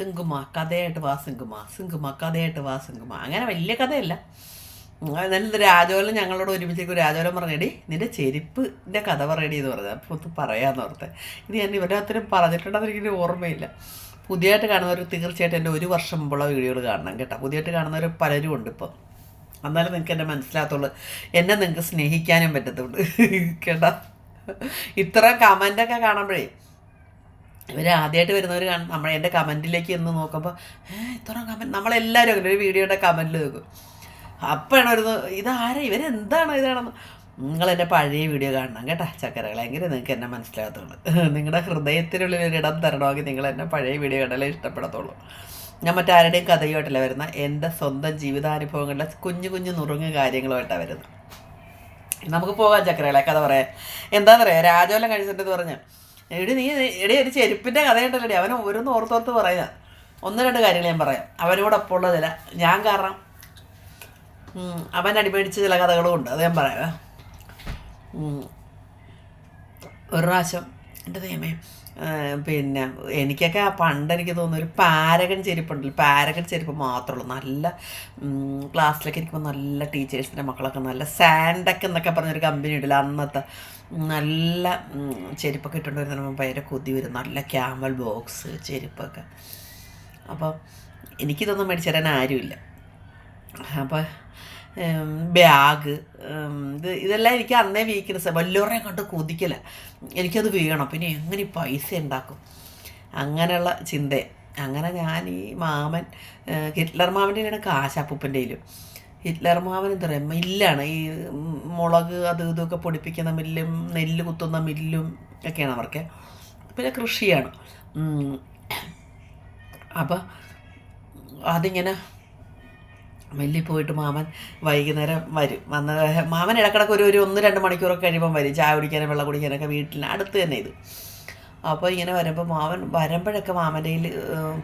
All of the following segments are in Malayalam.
സിങ്കുമ കഥയായിട്ട് വാ സിങ്കുമ സിങ്കുമ കഥയായിട്ട് വാ സിങ്കുമ അങ്ങനെ വലിയ കഥയല്ല. എന്നാലും രാജോലം ഞങ്ങളോട് ഒരുമിച്ചേക്ക് രാജോലം പറഞ്ഞടി നിന്റെ ചെരുപ്പിന്റെ കഥ പറയടി എന്ന് പറഞ്ഞത് അപ്പോൾ ഒന്ന് പറയാമെന്ന് ഓർത്തെ. ഇത് ഞാൻ ഇവരുടെ അത്രയും പറഞ്ഞിട്ടുണ്ടെന്ന് എനിക്ക് ഓർമ്മയില്ല. പുതിയതായിട്ട് കാണുന്നവർ തീർച്ചയായിട്ടും എന്റെ ഒരു വർഷം മുമ്പുള്ള വീഡിയോകൾ കാണണം കേട്ടോ. പുതിയതായിട്ട് കാണുന്നവർ പലരും ഉണ്ട് ഇപ്പോൾ എന്നാലും നിങ്ങൾക്ക് എന്നെ മനസ്സിലാകത്തുള്ളൂ. എന്നെ നിങ്ങൾക്ക് സ്നേഹിക്കാനും പറ്റത്തുള്ളൂ. കേട്ടോ? ഇത്ര കമന്റൊക്കെ കാണുമ്പോഴേ ഇവർ ആദ്യമായിട്ട് വരുന്നവർ കാണും. നമ്മൾ എന്റെ കമന്റിലേക്ക് എന്ന് നോക്കുമ്പോൾ ഇത്ര കമന്റ് നമ്മളെല്ലാവരും അങ്ങനെ ഒരു വീഡിയോയുടെ കമന്റിൽ നോക്കും. അപ്പോഴാണ് ഒരു ഇതാരാ? ഇവരെന്താണ്? ഇതാണെന്ന്. നിങ്ങൾ എന്റെ പഴയ വീഡിയോ കാണണം കേട്ടോ ചക്കരകളെ. എങ്കിലും നിങ്ങൾക്ക് എന്നെ മനസ്സിലാകത്തുള്ളൂ. നിങ്ങളുടെ ഹൃദയത്തിനുള്ളിൽ ഒരു ഇടം തരണമെങ്കിൽ നിങ്ങൾ എന്നെ പഴയ വീഡിയോ കണ്ടാലേ ഇഷ്ടപ്പെടത്തുള്ളൂ. ഞാൻ മറ്റാരുടെയും കഥയുമായിട്ടല്ല വരുന്ന. എന്റെ സ്വന്തം ജീവിതാനുഭവങ്ങളുടെ കുഞ്ഞു കുഞ്ഞു നുറുങ്ങ് കാര്യങ്ങളുമായിട്ടാണ് വരുന്നത് നമുക്ക് പോകാം ചക്കരകളെ കഥ പറയാൻ. എന്താ പറയാ രാജോലം കഴിച്ചിട്ട് പറഞ്ഞ. എടി നീ എടി ഒരു ചെരുപ്പിന്റെ കഥയുണ്ടല്ലേ അവൻ ഓരോന്ന് ഓർത്തോർത്ത് പറയുക. ഒന്ന് രണ്ട് കാര്യങ്ങൾ ഞാൻ പറയാം. അവനോടൊപ്പം ഉള്ള ചില ഞാൻ കാരണം അവൻ അടിമേടിച്ച ചില കഥകളും ഉണ്ട്. അത് ഞാൻ പറയാം. ഒരു പ്രാവശ്യം എന്റെ ദൈവമേ പിന്നെ എനിക്കൊക്കെ പണ്ട് എനിക്ക് തോന്നുന്നു ഒരു പാരകൻ ചെരുപ്പുണ്ടല്ലോ. പാരകൻ ചെരുപ്പ് മാത്രമേ ഉള്ളൂ. നല്ല ക്ലാസ്സിലൊക്കെ ഇരിക്കുമ്പോൾ നല്ല ടീച്ചേഴ്സിന്റെ മക്കളൊക്കെ നല്ല സാൻഡക്ക് എന്നൊക്കെ പറഞ്ഞൊരു കമ്പനി ഉണ്ടല്ലോ അന്നത്തെ. നല്ല ചെരുപ്പൊക്കെ ഇട്ടുകൊണ്ട് വരുന്ന ഭയങ്കര കൊതി വരും. നല്ല ക്യാമൽ ബോക്സ് ചെരുപ്പൊക്കെ. അപ്പോൾ എനിക്കിതൊന്നും മേടിച്ചു തരാൻ ആരുമില്ല. അപ്പോൾ ബാഗ് ഇത് ഇതെല്ലാം എനിക്ക് അന്നേ വീക്ക്നെസ് വല്ലവരെ കണ്ട് കൊതിക്കല. എനിക്കത് വേണം. പിന്നെ എങ്ങനെ പൈസ ഉണ്ടാക്കും? അങ്ങനെയുള്ള ചിന്ത. അങ്ങനെ ഞാൻ ഈ മാമൻ ഹിറ്റ്ലർ മാമന്റെ കയ്യിലാണ് കാശ് അപ്പൂപ്പന്റെ ഹിറ്റ്ലർ മാമൻ എന്താ പറയുക മില്ലാണ്. ഈ മുളക് അത് ഇതൊക്കെ പൊടിപ്പിക്കുന്ന മില്ലും നെല്ല് കുത്തുന്ന മില്ലും ഒക്കെയാണ് അവർക്ക്. പിന്നെ കൃഷിയാണ്. അപ്പം അതിങ്ങനെ മില്ലിൽ പോയിട്ട് മാമൻ വൈകുന്നേരം വരും. വന്ന മാമൻ ഇടക്കിടക്ക് ഒരു ഒരു ഒന്ന് രണ്ട് മണിക്കൂറൊക്കെ കഴിയുമ്പം വരും. ചായ കുടിക്കാനും വെള്ളം കുടിക്കാനൊക്കെ വീട്ടിൽ അടുത്ത് തന്നെ ഇത്. അപ്പോൾ ഇങ്ങനെ വരുമ്പോൾ മാമൻ വരുമ്പോഴൊക്കെ മാമന്റെ കയ്യിൽ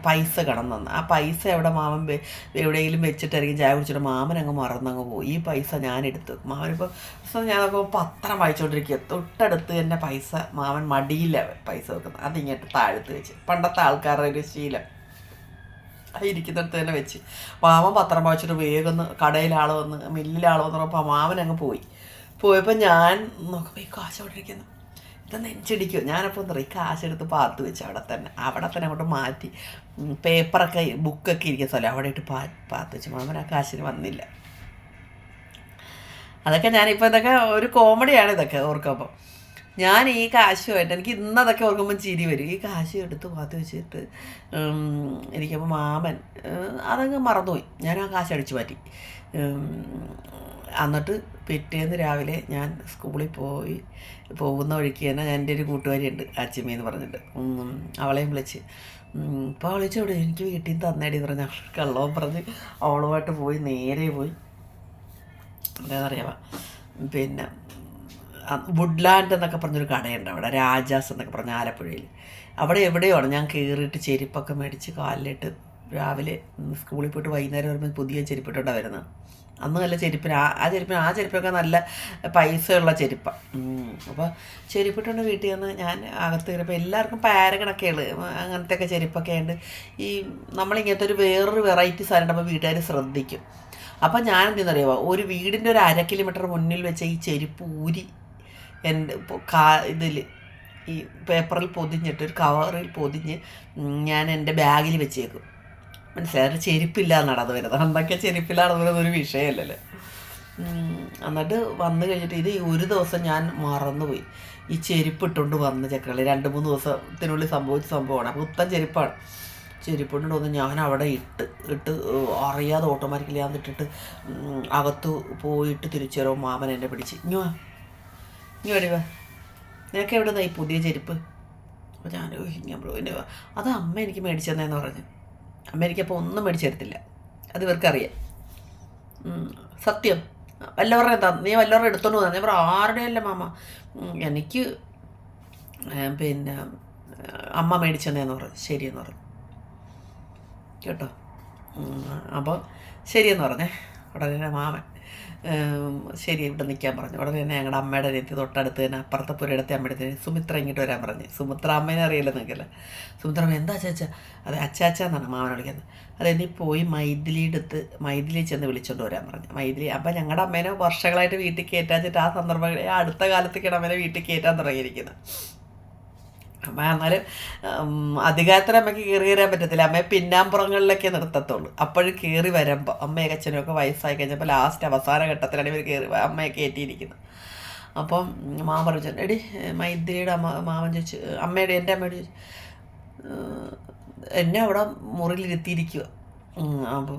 പൈസ കടന്നു തന്നു. ആ പൈസ എവിടെ മാമൻ എവിടെയെങ്കിലും വെച്ചിട്ടായിരിക്കും ചായ കുടിച്ചിട്ട് മാമൻ അങ്ങ് മറന്നങ്ങ് പോയി. ഈ പൈസ ഞാൻ എടുത്തു. മാമനിപ്പോൾ ഞാൻ നോക്കുമ്പോൾ പത്രം വായിച്ചുകൊണ്ടിരിക്കുക തൊട്ടടുത്ത് തന്നെ പൈസ മാമൻ മടിയില്ല പൈസ വെക്കുന്നത്. അതിങ്ങോട്ട് താഴ്ത്ത് വെച്ച്. പണ്ടത്തെ ആൾക്കാരുടെ ഒരു ശീലം. ഇരിക്കുന്നിടത്ത് തന്നെ വെച്ച്. മാമൻ പത്രം വായിച്ചിട്ട് വേഗം ഒന്ന് കടയിലാൾ വന്ന് മില്ലിലാൾ വന്ന് പറഞ്ഞപ്പോൾ മാമൻ അങ്ങ് പോയി. പോയപ്പോൾ ഞാൻ നോക്കുമ്പോൾ ഈ കാശ് അവിടെ ഇരിക്കുന്നു? ഇത് നെഞ്ചിടിക്കും ഞാനപ്പോൾ എന്താ ഈ കാശ് എടുത്ത് പാത്ത് വെച്ച് അവിടെ തന്നെ അവിടെ തന്നെ അങ്ങോട്ട് മാറ്റി. പേപ്പറൊക്കെ ബുക്കൊക്കെ ഇരിക്കുന്ന സ്ഥലം അവിടെ ഇട്ട് പാ പാത്ത് വെച്ച്. മാമൻ ആ കാശിന് വന്നില്ല. അതൊക്കെ ഞാനിപ്പോൾ ഇതൊക്കെ ഒരു കോമഡിയാണ് ഇതൊക്കെ ഓർക്കുമ്പോൾ ഞാൻ ഈ കാശുമായിട്ട് എനിക്ക് ഇന്നതൊക്കെ ഓർക്കുമ്പോൾ ചിരി വരും. ഈ കാശ് എടുത്ത് പാത്ത് വെച്ചിട്ട് എനിക്കപ്പോൾ മാമൻ അതങ്ങ് മറന്നുപോയി. ഞാൻ ആ കാശ് അടിച്ചു മാറ്റി. എന്നിട്ട് പിറ്റേന്ന് രാവിലെ ഞാൻ സ്കൂളിൽ പോയി. പോകുന്ന വഴിക്ക് തന്നെ എന്റെ ഒരു കൂട്ടുകാരിയുണ്ട് അച്ചിമ്മ എന്ന് പറഞ്ഞിട്ട്. അവളെയും വിളിച്ച് ഇപ്പോൾ വിളിച്ചോടെ എനിക്ക് വീട്ടിൽ നിന്ന് തന്നേടി പറഞ്ഞ കള്ളവും പറഞ്ഞ് അവളുമായിട്ട് പോയി നേരെ പോയി. എന്താ പറയുക പിന്നെ വുഡ്ലാൻഡ് എന്നൊക്കെ പറഞ്ഞൊരു കടയുണ്ട് അവിടെ രാജാസ് എന്നൊക്കെ പറഞ്ഞ ആലപ്പുഴയിൽ. അവിടെ എവിടെയാണ് ഞാൻ കയറിയിട്ട് ചെരുപ്പൊക്കെ മേടിച്ച് കാലിലിട്ട് രാവിലെ സ്കൂളിൽ പോയിട്ട് വൈകുന്നേരം വരുമ്പോൾ പുതിയ ചെരുപ്പിട്ടുണ്ടാണ് വരുന്നത്. അന്ന് നല്ല ചെരുപ്പിന് ആ ആ ചെരുപ്പിന് ആ ചെരുപ്പൊക്കെ നല്ല പൈസയുള്ള ചെരുപ്പാണ് അപ്പോൾ ചെരുപ്പിട്ടുണ്ട് വീട്ടിൽ നിന്ന് ഞാൻ അകത്ത് കയറിയപ്പോൾ എല്ലാവർക്കും പാരഗണൊക്കെ അങ്ങനത്തെയൊക്കെ ചെരുപ്പൊക്കെ ഉണ്ട് ഈ നമ്മളിങ്ങനത്തെ ഒരു വേറൊരു വെറൈറ്റി സാധനം അപ്പോൾ വീട്ടുകാർ ശ്രദ്ധിക്കും. അപ്പോൾ ഞാൻ എന്തെന്നറിയാമോ ഒരു വീടിന്റെ ഒരു അര കിലോമീറ്റർ മുന്നിൽ വെച്ച ഈ ചെരുപ്പ് ഊരി എന്റെ കാ ഇതിൽ ഈ പേപ്പറിൽ പൊതിഞ്ഞിട്ട് ഒരു കവറിൽ പൊതിഞ്ഞ് ഞാൻ എന്റെ ബാഗിൽ വെച്ചേക്കും. മനസ്സിലായത് ചെരുപ്പില്ല നടന്നു വരുന്നത്. അന്നൊക്കെ നടന്നു വരുന്നത് ഒരു വിഷയമല്ലല്ലോ. എന്നിട്ട് വന്നു കഴിഞ്ഞിട്ട് ഇത് ഒരു ദിവസം ഞാൻ മറന്നുപോയി. ഈ ചെരുപ്പ് ഇട്ടുകൊണ്ട് വന്ന് ചക്രളി രണ്ട് മൂന്ന് ദിവസത്തിനുള്ളിൽ സംഭവിച്ച സംഭവമാണ്. പുത്തൻ ചെരുപ്പാണ്. ചെരുപ്പിട്ടുണ്ട് വന്ന് ഞാൻ അവിടെ ഇട്ട് ഇട്ട് അറിയാതെ ഓട്ടോമാറ്റിക്കലി ഞാൻ ഇട്ടിട്ട് അകത്ത് പോയിട്ട് തിരിച്ചു വരുമ്പോൾ മാമൻ എന്നെ പിടിച്ച്. ഇങ്ങോ ഇനി വടി വാ നിനക്ക് എവിടെ ഈ പുതിയ ചെരുപ്പ്? അപ്പോൾ ഞാൻ "ഓ, ഞാൻ ബ്രോ എന്നെ വാ." അത് അമ്മ എനിക്ക് മേടിച്ചു തന്നതെന്ന് പറഞ്ഞു. അമ്മ എനിക്കപ്പോൾ ഒന്നും മേടിച്ചു തരത്തില്ല. അത് ഇവർക്കറിയാം. സത്യം. വല്ലവരുടെ എന്താ നീ വല്ലവരുടെ എടുത്തോണ്ട് വന്നു? ഞാൻ പറഞ്ഞു ആരുടെ അല്ല മാമ. എനിക്ക് പിന്നെ അമ്മ മേടിച്ചു തന്നേന്ന് പറഞ്ഞു. ശരിയെന്ന് പറഞ്ഞു. കേട്ടോ? അപ്പോൾ ശരിയെന്ന് പറഞ്ഞേ. ഉടനെ മാമൻ. ശരി ഇവിടെ നിൽക്കാൻ പറഞ്ഞു. ഉടനെ തന്നെ ഞങ്ങളുടെ അമ്മയുടെ അനിയത്തി തൊട്ടടുത്ത് തന്നെ അപ്പുറത്തെ പുരയിടത്തെ അമ്മയുടെ സുമിത്ര ഇങ്ങോട്ട് വരാൻ പറഞ്ഞു. സുമിത്ര അമ്മേനെ അറിയില്ല നിൽക്കില്ല സുമിത്ര അമ്മ എന്താ ചാച്ച അതെ അച്ചാച്ച എന്നാണ് വിളിക്കുന്നത്. അതെ നീ പോയി മൈതിലി എടുത്ത് മൈഥിലി ചെന്ന് വിളിച്ചോണ്ട് വരാൻ പറഞ്ഞു. മൈഥിലി അപ്പം ഞങ്ങളുടെ അമ്മേനെ വർഷങ്ങളായിട്ട് വീട്ടിൽ കയറ്റാച്ചിട്ട് ആ സന്ദർഭങ്ങളിൽ അടുത്ത കാലത്തേക്കാണ് അമ്മേനെ വീട്ടിൽ കയറ്റാൻ തുടങ്ങിയിരിക്കുന്നത്. അമ്മ എന്നാലും അധികാരത്തിന് അമ്മയ്ക്ക് കയറി വരാൻ പറ്റത്തില്ല. അമ്മയെ പിന്നാമ്പുറങ്ങളിലൊക്കെ നിർത്തത്തുള്ളൂ. അപ്പോഴും കയറി വരുമ്പോൾ അമ്മയൊക്കെ അച്ഛനും ഒക്കെ വയസ്സായി കഴിഞ്ഞപ്പോൾ ലാസ്റ്റ് അവസാന ഘട്ടത്തിലാണ് ഇവർ കയറി അമ്മയെ കയറ്റിയിരിക്കുന്നത് അപ്പം മാമൻ പറഞ്ഞു എടി മൈത്രിയുടെ അമ്മ മാമൻ ചോദിച്ചു അമ്മയുടെ എന്റെ അമ്മയോട് ചോദിച്ചു "ഏഹ്, എന്നെ അവിടെ മുറിയിലിരുത്തിയിരിക്കുക അപ്പോൾ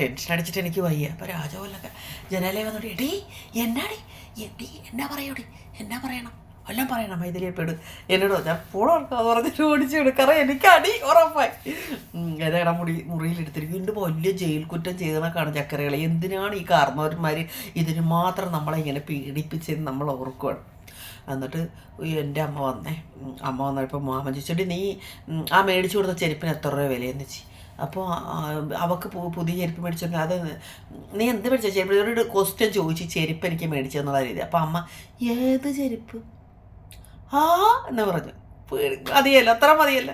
ടെൻഷൻ അടിച്ചിട്ട് എനിക്ക് വയ്യ. അപ്പോൾ രാജകോലൊക്കെ ജനാലയം വന്നോടി എടീ എന്നാടി? എടി എന്നാ പറയൂടി? എന്നാ പറയണം? എല്ലാം പറയണം മൈഥിലിയെ പേട് എന്നോട് ഞാൻ പോണോ പറഞ്ഞിട്ട് ഓടിച്ചു കൊടുക്കാറ് എനിക്ക് അടി ഉറപ്പായി. ഏതാ മുടി മുറിയിലെടുത്തിരിക്കും ഇതിന്റെ വലിയ ജയിൽ കുറ്റം ചെയ്തണക്കാണ് ചക്കരകളെ. എന്തിനാണ് ഈ കാർന്നവന്മാർ ഇതിന് മാത്രം നമ്മളെ ഇങ്ങനെ പീഡിപ്പിച്ചെന്ന് നമ്മൾ ഓർക്കുകയാണ് എന്നിട്ട് എന്റെ അമ്മ വന്നേ. അമ്മ വന്നപ്പോൾ മാമൻ ചോദിച്ചിട്ട് നീ ആ മേടിച്ചു കൊടുത്ത ചെരുപ്പിന് എത്ര രൂപ വിലയെന്ന് വെച്ചി അപ്പോൾ അവൾക്ക് പുതിയ ചെരുപ്പ് മേടിച്ചോണ്ട് അത് നീ എന്ത് മേടിച്ച ചെരുപ്പ്? ഒരു ക്വസ്റ്റ്യൻ ചോദിച്ചു ചെരുപ്പ് എനിക്ക് മേടിച്ചെന്നുള്ള രീതി. അപ്പോൾ അമ്മ ഏത് ചെരുപ്പ്? ആ എന്ന് പറഞ്ഞു. മതിയല്ല അത്ര മതിയല്ല.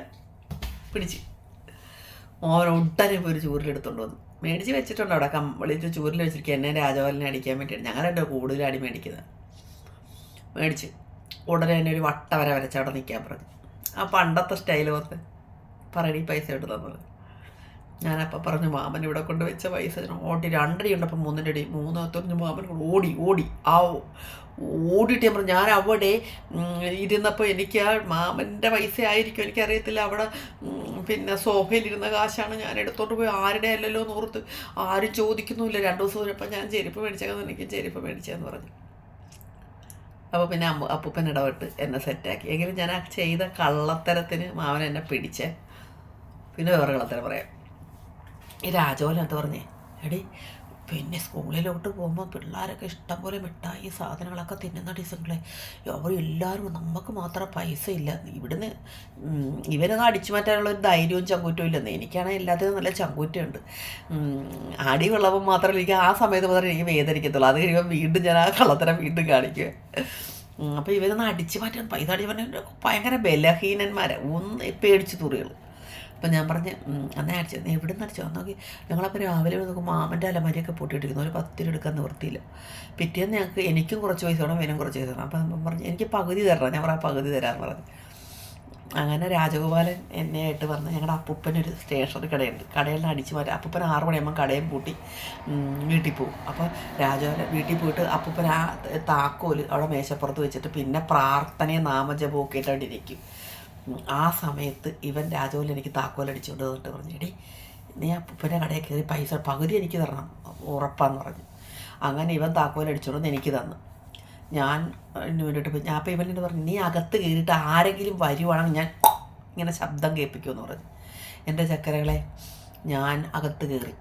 പിടിച്ച്. മോൻ ഉടനെ പോയി ഒരു ചൂരിലെടുത്തോണ്ട് വന്നു. മേടിച്ച് വെച്ചിട്ടുണ്ട് അവിടെ. കമ്പളിയിട്ട് ചൂരിൽ വെച്ചിരിക്കുക എന്നെ രാജപാലിനെ അടിക്കാൻ വേണ്ടിയിട്ട് ഞങ്ങൾ രണ്ടോ കൂടുതൽ അടി മേടിക്കുന്നത്. മേടിച്ച്. ഉടനെ തന്നെ ഒരു വട്ട വര വരച്ച് അവിടെ നിൽക്കാൻ പറഞ്ഞു. ആ പണ്ടത്തെ സ്റ്റൈൽ ഓർത്ത് പറയണി പൈസ ഇട്ട് തന്നത്. ഞാനപ്പോൾ പറഞ്ഞു മാമൻ ഇവിടെ കൊണ്ട് വെച്ച പൈസ ഞാൻ ഓടി രണ്ടടി ഉണ്ടപ്പോൾ മൂന്നിന്റെ അടി മൂന്നാത്തൊന്ന് മാമൻ ഓടി ഓടി ആ ഓടിയിട്ട് ഞാൻ പറഞ്ഞു ഞാൻ അവിടെ ഇരുന്നപ്പോൾ എനിക്ക് ആ മാമന്റെ പൈസ ആയിരിക്കും എനിക്കറിയത്തില്ല അവിടെ പിന്നെ സോഫയിലിരുന്ന കാശാണ് ഞാൻ എടുത്തോണ്ട് പോയി ആരുടെ അല്ലല്ലോ എന്ന് ആരും ചോദിക്കുന്നുമില്ല. രണ്ട് ദിവസം കഴിഞ്ഞപ്പോൾ ഞാൻ ചെരുപ്പ് മേടിച്ചേക്കാൻ എനിക്ക് ചെരുപ്പ് മേടിച്ചതെന്ന് പറഞ്ഞു. അപ്പോൾ പിന്നെ അമ്മ അപ്പൂപ്പൻ ഇടപെട്ട് എന്നെ സെറ്റാക്കി. എങ്കിലും ഞാൻ ചെയ്ത കള്ളത്തരത്തിന് മാമൻ എന്നെ പിടിച്ചേ. പിന്നെ വേറെ കള്ളത്തരം പറയാം. ഈ രാജോലം എന്താ പറഞ്ഞേ? എടി പിന്നെ സ്കൂളിലോട്ട് പോകുമ്പോൾ പിള്ളേരൊക്കെ ഇഷ്ടം പോലെ മിഠായി സാധനങ്ങളൊക്കെ തിന്നുന്ന ടീച്ചറുകളെ അവരെല്ലാവരും നമുക്ക് മാത്രം പൈസ ഇല്ല. ഇവിടുന്ന് ഇവരൊന്നും അടിച്ചു മാറ്റാനുള്ള ഒരു ധൈര്യവും ചങ്കൂറ്റവും ഇല്ലെന്ന് എനിക്കാണെങ്കിൽ എല്ലാത്തിനും നല്ല ചങ്കൂറ്റമുണ്ട്. അടി വിളവ് മാത്രമല്ല എനിക്ക് ആ സമയത്ത് മാത്രമേ എനിക്ക് വേദനിക്കത്തുള്ളൂ. അത് കഴിയുമ്പോൾ വീണ്ടും ഞാൻ ആ കള്ളത്തരം വീണ്ടും കാണിക്കുക അപ്പോൾ ഇവരൊന്നും അടിച്ചു മാറ്റാൻ പൈസ അടിച്ചു മാറ്റാൻ ഭയങ്കര ബലഹീനന്മാരാണ് ഒന്ന് പേടിച്ച് തുറികൾ അപ്പം ഞാൻ പറഞ്ഞ് അന്നേ അടിച്ചു നീ എവിടെ നിന്ന് അടിച്ചു നോക്കി ഞങ്ങളപ്പോൾ രാവിലെ നോക്കുമ്പോൾ മാമന്റെ അലമാരിയൊക്കെ പൊട്ടിയിട്ടിരിക്കുന്നു. ഒരു പത്ത് രൂപ എടുക്കാൻ നിവൃത്തിയില്ല. പിറ്റേന്ന് ഞങ്ങൾക്ക് എനിക്കും കുറച്ച് പൈസ വേണം ഇവനും കുറച്ച് പൈസ വേണം. അപ്പം പറഞ്ഞു എനിക്ക് പകുതി തരണം. ഞാൻ പറയാം പകുതി തരാമെന്ന് പറഞ്ഞു. അങ്ങനെ രാജഗോപാലൻ എന്നെ ആയിട്ട് പറഞ്ഞ് ഞങ്ങളുടെ അപ്പൂപ്പനൊരു സ്റ്റേഷനറി കടയുണ്ട്. കടയിൽ നിന്ന് അടിച്ച് മാറ്റി അപ്പൂപ്പൻ ആറ് മണിയാകുമ്പോൾ കടയും പൂട്ടി വീട്ടിൽ പോകും അപ്പോൾ രാജഗോപാലൻ വീട്ടിൽ പോയിട്ട് അപ്പൂപ്പൻ ആ താക്കോൽ അവിടെ മേശപ്പുറത്ത് വെച്ചിട്ട് പിന്നെ പ്രാർത്ഥനയും നാമജപമൊക്കെ ആയിട്ട് ഇരിക്കും. ആ സമയത്ത് ഇവൻ രാജോലി എനിക്ക് താക്കോലടിച്ചു അടിച്ചുകൊണ്ട് വന്നിട്ട് പറഞ്ഞു എടി നീ അപ്പൂപ്പന്റെ കടയിൽ കയറി പൈസ പകുതി എനിക്ക് തരണം ഉറപ്പാന്ന് പറഞ്ഞു. അങ്ങനെ ഇവൻ താക്കോലടിച്ചോണ്ടെന്ന് എനിക്ക് തന്നു. ഞാൻ വേണ്ടിയിട്ട്. ഞാൻ അപ്പോൾ ഇവനോട് പറഞ്ഞു നീ അകത്ത് കയറിയിട്ട് ആരെങ്കിലും വരുവാണെങ്കിൽ ഞാൻ ഇങ്ങനെ ശബ്ദം കേൾപ്പിക്കുമെന്ന് പറഞ്ഞു. എന്റെ ചക്കരകളെ ഞാൻ അകത്ത് കയറി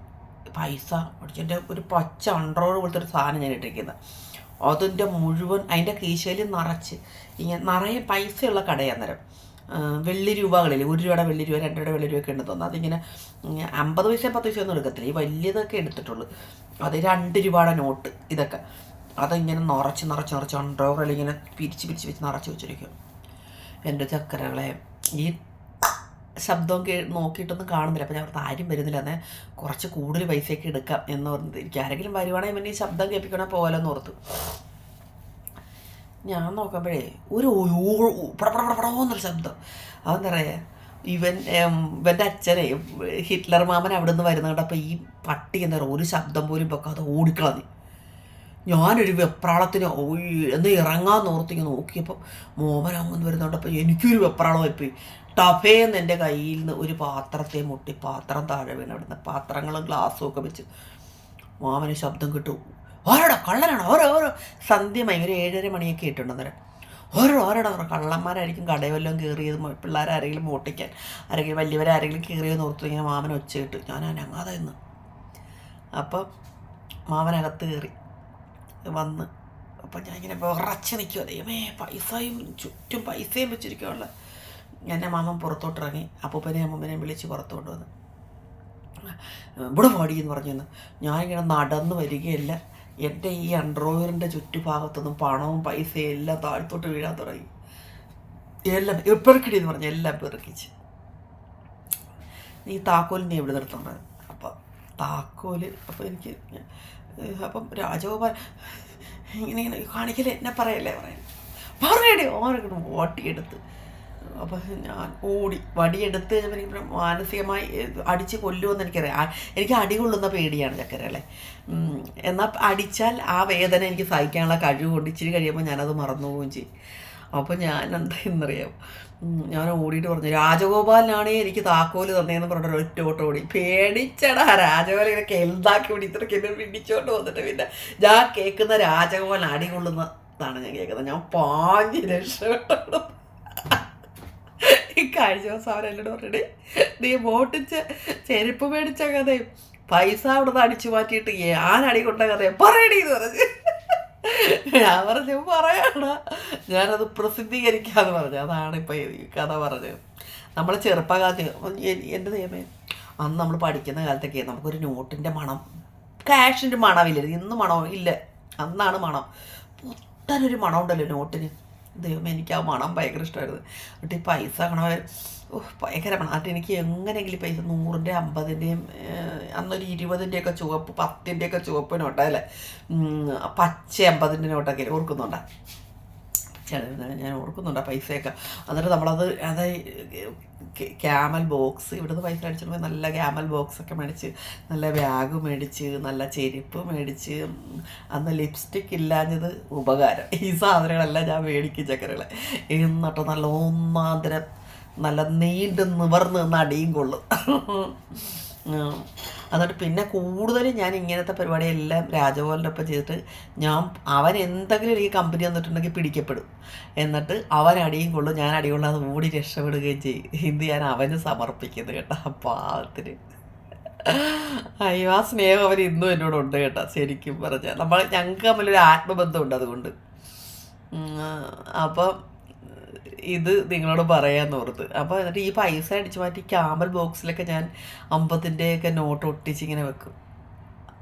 പൈസ അടിച്ച് എന്റെ ഒരു പച്ച അണ്ടറോട് പോലത്തെ ഒരു സാധനം ഞാൻ ഇട്ടിരിക്കുന്നത് അതിന്റെ മുഴുവൻ അതിന്റെ കീശയിൽ നിറച്ച് ഇങ്ങനെ നിറയെ പൈസയുള്ള ആ, വെള്ളി രൂപകളിൽ ഒരു രൂപയുടെ വെള്ളി രൂപ രണ്ട് രൂപയുടെ വെള്ളി രൂപയൊക്കെ ഉണ്ട് തോന്നുന്നു. അതിങ്ങനെ അമ്പത് പൈസ പത്ത് പൈസ ഒന്നും എടുക്കത്തില്ല. ഈ വലിയതൊക്കെ എടുത്തിട്ടുള്ളൂ. അത് രണ്ട് രൂപയുടെ നോട്ട് ഇതൊക്കെ. അതിങ്ങനെ നിറച്ച് നിറച്ച് നിറച്ച് അണ്ടോകളിൽ ഇങ്ങനെ പിരിച്ച് പിരിച്ച് വെച്ച് നിറച്ച് വെച്ചിരിക്കും. എന്റെ ചക്കരകളെ ഈ ശബ്ദം കേ നോക്കിയിട്ടൊന്നും കാണുന്നില്ല. അപ്പോൾ ഞാൻ ആരും വരുന്നില്ല എന്നാൽ കുറച്ച് കൂടുതൽ പൈസയൊക്കെ എടുക്കാം എന്ന് പറഞ്ഞത് എനിക്ക് ആരെങ്കിലും വരുവാണെങ്കിൽ ഈ ശബ്ദം കേൾപ്പിക്കണ പോലെന്ന് ഓർത്തു. ഞാൻ നോക്കുമ്പോഴേ ഒരു പടപടപടപടോന്നൊരു ശബ്ദം. അതെന്താ പറയുക ഇവൻ ഇവന്റെ അച്ഛനെ ഹിറ്റ്ലർ മാമൻ അവിടെ നിന്ന് വരുന്ന കണ്ടപ്പോൾ ഈ പട്ടി എന്താ പറയുക ഒരു ശബ്ദം പോലും വെക്കാതെ ഓടിക്കളഞ്ഞു ഞാനൊരു വെപ്രാളത്തിന് എന്ന് ഇറങ്ങാൻ നോർത്തിങ്ങ് നോക്കിയപ്പോൾ മോമൻ അങ്ങനെ വരുന്നുണ്ടപ്പോൾ എനിക്കൊരു വെപ്രാളമായിപ്പോയി ടഫേന്ന് എന്റെ കയ്യിൽ നിന്ന് ഒരു പാത്രത്തെ മുട്ടി പാത്രം താഴെ വീണ് അവിടുന്ന് പാത്രങ്ങളും ഗ്ലാസ്സും ഒക്കെ വെച്ച് മാമന് ശബ്ദം കിട്ടും ഓരോടാ കള്ളനാണ്. ഓരോ ഓരോ. സന്ധ്യ ഭയങ്കര ഏഴര മണിയൊക്കെ അന്നേരം. ഓരോ ഓരോടാ. ഓരോ കള്ളന്മാരായിരിക്കും കടയെല്ലാം കയറിയത് പിള്ളേരാരെങ്കിലും ഓട്ടിക്കാൻ ആരെങ്കിലും വലിയവരാരെങ്കിലും കയറിയെന്ന് ഓർത്തു ഇങ്ങനെ മാമൻ ഒച്ചയിട്ട് ഞാൻ അനങ്ങാതെ നിന്ന്. അപ്പം മാമനകത്ത് കയറി. വന്ന് അപ്പം ഞാൻ ഇങ്ങനെ വിറച്ച് നിൽക്കുക ദൈവമേ പൈസയും ചുറ്റും പൈസയും വെച്ചിരിക്കുകയുള്ള എന്നെ മാമൻ പുറത്തോട്ടിറങ്ങി. അപ്പൂപ്പനെയും അമ്മൂമ്മനെയും വിളിച്ച് പുറത്തോട്ട് വന്ന്. ഇവിടെ പാടി എന്ന് പറഞ്ഞു തന്നു ഞാനിങ്ങനെ നടന്ന് വരികയല്ല. എന്റെ ഈ അൺഡ്രോയറിന്റെ ചുറ്റുഭാഗത്തുനിന്നും പണവും പൈസയും എല്ലാം താഴ്ത്തോട്ട് വീഴാൻ തുടങ്ങി. എല്ലാം പെറുക്കിടി എന്ന് പറഞ്ഞു എല്ലാം പെറുക്കിച്ച്. നീ താക്കോൽ നീ എവിടെ നിർത്തുന്നത് അപ്പം താക്കോൽ അപ്പം എനിക്ക് അപ്പം രാജഗോപാൽ ഇങ്ങനെ ഇങ്ങനെ കാണിക്കലേ എന്നെ പറയല്ലേ പറയാൻ പറയടി ഓരോ ഓട്ടിയെടുത്ത് അപ്പം ഞാൻ ഓടി വടിയെടുത്ത് എനിക്ക് മാനസികമായി അടിച്ച് കൊല്ലുമെന്ന് എനിക്കറിയാം. എനിക്ക് അടി കൊള്ളുന്ന പേടിയാണ് ചക്കരകളെ എന്നാൽ അടിച്ചാൽ ആ വേദന എനിക്ക് സഹിക്കാനുള്ള കഴിവ് കൊണ്ട് ഇച്ചിരി കഴിയുമ്പോൾ ഞാനത് മറന്നു പോവുകയും ചെയ്യും. അപ്പോൾ ഞാൻ എന്താ എന്നറിയാം ഞാൻ ഓടിയിട്ട് പറഞ്ഞു രാജഗോപാലിനാണ് എനിക്ക് താക്കോൽ തന്നേന്ന് പറഞ്ഞിട്ട് ഒറ്റ ഓട്ടം ഓടി. പേടിച്ചടാ രാജഗോപാൽ ഇങ്ങനെ കെൽതാക്കി പിടിച്ചിട്ട് എന്നെ പിടിച്ചോണ്ട് വന്നിട്ട് പിന്നെ ഞാൻ കേൾക്കുന്ന രാജഗോപാൽ അടി കൊള്ളുന്നതാണ് ഞാൻ കേൾക്കുന്നത്. ഞാൻ പാഞ്ഞ് രക്ഷപ്പെട്ടു. കഴിഞ്ഞ ദിവസം അവരെന്നോട് പറഞ്ഞിട്ട് നീ മോട്ടിച്ച ചെരുപ്പ് മേടിച്ച കഥയും പൈസ അവിടെ നിന്ന് അടിച്ചു മാറ്റിയിട്ട് അടി കൊണ്ട കഥയും പറയണി എന്ന് പറഞ്ഞു. ഞാൻ പറഞ്ഞു പറയണ ഞാനത് പ്രസിദ്ധീകരിക്കാന്ന് പറഞ്ഞു. അതാണ് ഇപ്പം ഈ കഥ പറഞ്ഞത്. നമ്മൾ ചെറുപ്പകാലത്ത് എന്റെ നിയമം അന്ന് നമ്മൾ പഠിക്കുന്ന കാലത്തൊക്കെ നമുക്കൊരു നോട്ടിന്റെ മണം ക്യാഷിന്റെ മണമില്ല. ഇന്ന് മണം? ഇല്ല. അന്നാണ് മണം. പുത്തനൊരു മണം ഉണ്ടല്ലോ നോട്ടിന്. ദൈവം എനിക്ക് ആ മണം ഭയങ്കര ഇഷ്ടമായിരുന്നു എന്നിട്ട് ഈ പൈസ കണവർ ഓഹ് ഭയങ്കര മണം. എന്നിട്ട് എനിക്ക് എങ്ങനെയെങ്കിലും പൈസ നൂറിന്റെ അമ്പതിന്റെയും അന്നൊരു ഇരുപതിന്റെയൊക്കെ ചുവപ്പ് പത്തിന്റെയൊക്കെ ചുവപ്പ് നോട്ടല്ലേ പച്ച അമ്പതിന്റെ നോട്ടൊക്കെ ഓർക്കുന്നുണ്ടോ? ചിലത് ഞാൻ ഓർക്കുന്നുണ്ട് ആ പൈസയൊക്കെ. എന്നിട്ട് നമ്മളത് അത് ക്യാമൽ ബോക്സ് ഇവിടുന്ന് പൈസ അടിച്ചിട്ട് നല്ല ക്യാമൽ ബോക്സ് ഒക്കെ മേടിച്ച് നല്ല ബാഗ് മേടിച്ച് നല്ല ചെരുപ്പ് മേടിച്ച് അന്ന് ലിപ്സ്റ്റിക് ഇല്ലാഞ്ഞത് ഉപകാരം. ഈ സാധനങ്ങളെല്ലാം ഞാൻ മേടിക്കും ചക്കരകളെ. എന്നിട്ട് നല്ല ഒന്നാന്തരം നല്ല നീണ്ടു നിവർന്ന് നിന്ന് അടിയും കൊള്ളും എന്നിട്ട് പിന്നെ കൂടുതലും ഞാൻ ഇങ്ങനത്തെ പരിപാടിയെല്ലാം രാജഗോപാലിന്റെ ഒപ്പം ചെയ്തിട്ട് ഞാൻ അവൻ എന്തെങ്കിലും എനിക്ക് കമ്പനി വന്നിട്ടുണ്ടെങ്കിൽ പിടിക്കപ്പെടും. എന്നിട്ട് അവൻ അടിയും കൊള്ളും ഞാൻ അടി കൊള്ളാതെ ഓടി രക്ഷപ്പെടുകയും ചെയ്യും. ഇത് ഞാൻ അവന് സമർപ്പിക്കുന്നു കേട്ടോ പാവത്തിന്. അയ്യോ ആ സ്നേഹം അവൻ ഇന്നും എന്നോടുണ്ട് കേട്ടോ ശരിക്കും പറഞ്ഞാൽ നമ്മൾ ഞങ്ങൾക്ക് തമ്മിലൊരു ആത്മബന്ധമുണ്ട് അതുകൊണ്ട്. അപ്പം ഇത് നിങ്ങളോട് പറയാന്ന് ഓർത്ത്. അപ്പോൾ എന്നിട്ട് ഈ പൈസ അടിച്ചു മാറ്റി ക്യാമൽ ബോക്സിലൊക്കെ ഞാൻ അമ്പത്തിന്റെയൊക്കെ നോട്ട് ഒട്ടിച്ച് ഇങ്ങനെ വെക്കും.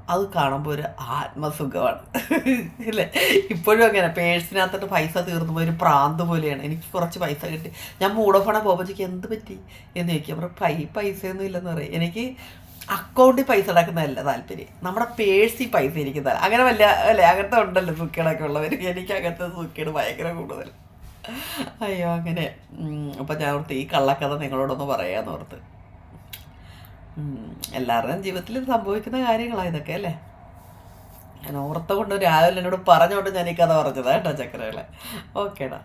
അത് കാണുമ്പോൾ ഒരു ആത്മസുഖമാണ്. ഇല്ലേ? ഇപ്പോഴും അങ്ങനെ. പേഴ്സിനകത്തോട്ട് പൈസ തീർന്നു ഒരു പ്രാന്ത് പോലെയാണ്. എനിക്ക് കുറച്ച് പൈസ കിട്ടി. ഞാൻ മൂടോഫണ പോകുമ്പോഴേക്ക് എന്ത് പറ്റി? എന്ന് ചോദിക്കും. അപ്പോൾ പൈ പൈസയൊന്നും ഇല്ലെന്ന് പറയും. എനിക്ക് അക്കൗണ്ടിൽ പൈസ അടക്കുന്നതല്ല താല്പര്യം. നമ്മുടെ പേഴ്സിൽ പൈസ ഇരിക്കുന്നതല്ല അങ്ങനെ വല്ല അല്ലേ? അങ്ങനത്തെ ഉണ്ടല്ലോ സുക്കേടൊക്കെ ഉള്ളവർ എനിക്ക് അങ്ങനത്തെ സുക്കേട് ഭയങ്കര കൂടുതൽ. അയ്യോ അങ്ങനെ അപ്പം ഞാൻ ഓർത്ത് ഈ കള്ളക്കഥ നിങ്ങളോടൊന്ന് പറയാന്ന് ഓർത്ത്. എല്ലാവരുടെയും ജീവിതത്തിൽ സംഭവിക്കുന്ന കാര്യങ്ങളാ ഇതൊക്കെ അല്ലേ? ഞാൻ ഓർത്ത കൊണ്ട് രാവിലെ എന്നോട് പറഞ്ഞുകൊണ്ട് ഞാൻ ഈ കഥ പറഞ്ഞതാ കേട്ടോ ചക്കരകളെ. ഓക്കേടാ.